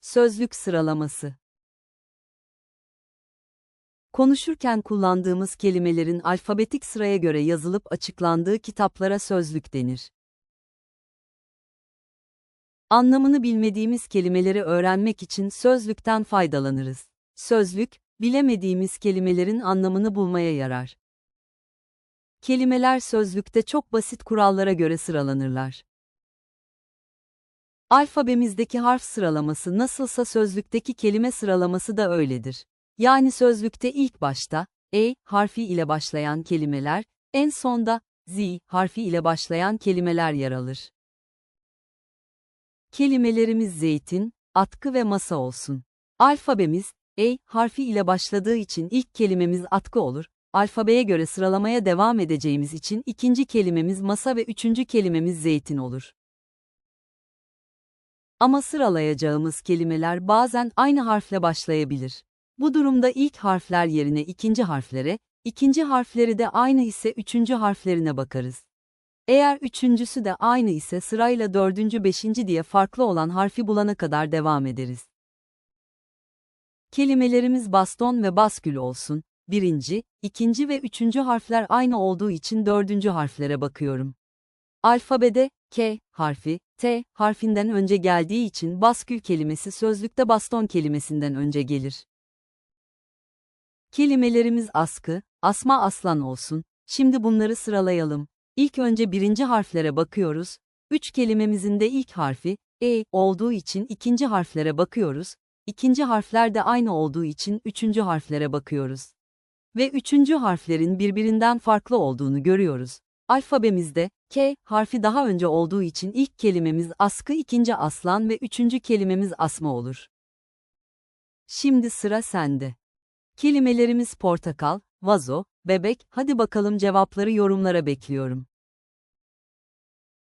Sözlük sıralaması Konuşurken kullandığımız kelimelerin alfabetik sıraya göre yazılıp açıklandığı kitaplara sözlük denir. Anlamını bilmediğimiz kelimeleri öğrenmek için sözlükten faydalanırız. Sözlük, bilemediğimiz kelimelerin anlamını bulmaya yarar. Kelimeler sözlükte çok basit kurallara göre sıralanırlar. Alfabemizdeki harf sıralaması nasılsa sözlükteki kelime sıralaması da öyledir. Yani sözlükte ilk başta e harfi ile başlayan kelimeler, en sonda z harfi ile başlayan kelimeler yer alır. Kelimelerimiz zeytin, atkı ve masa olsun. Alfabemiz e harfi ile başladığı için ilk kelimemiz atkı olur. Alfabeye göre sıralamaya devam edeceğimiz için ikinci kelimemiz masa ve üçüncü kelimemiz zeytin olur. Ama sıralayacağımız kelimeler bazen aynı harfle başlayabilir. Bu durumda ilk harfler yerine ikinci harflere, ikinci harfleri de aynı ise üçüncü harflerine bakarız. Eğer üçüncüsü de aynı ise sırayla dördüncü beşinci diye farklı olan harfi bulana kadar devam ederiz. Kelimelerimiz baston ve baskül olsun. Birinci, ikinci ve üçüncü harfler aynı olduğu için dördüncü harflere bakıyorum. Alfabede, K harfi, T harfinden önce geldiği için baskül kelimesi sözlükte baston kelimesinden önce gelir. Kelimelerimiz askı, asma aslan olsun. Şimdi bunları sıralayalım. İlk önce birinci harflere bakıyoruz. Üç kelimemizin de ilk harfi, E olduğu için ikinci harflere bakıyoruz. İkinci harfler de aynı olduğu için üçüncü harflere bakıyoruz. Ve üçüncü harflerin birbirinden farklı olduğunu görüyoruz. Alfabemizde, K harfi daha önce olduğu için ilk kelimemiz askı, ikinci aslan ve üçüncü kelimemiz asma olur. Şimdi sıra sende. Kelimelerimiz portakal, vazo, bebek, hadi bakalım cevapları yorumlara bekliyorum.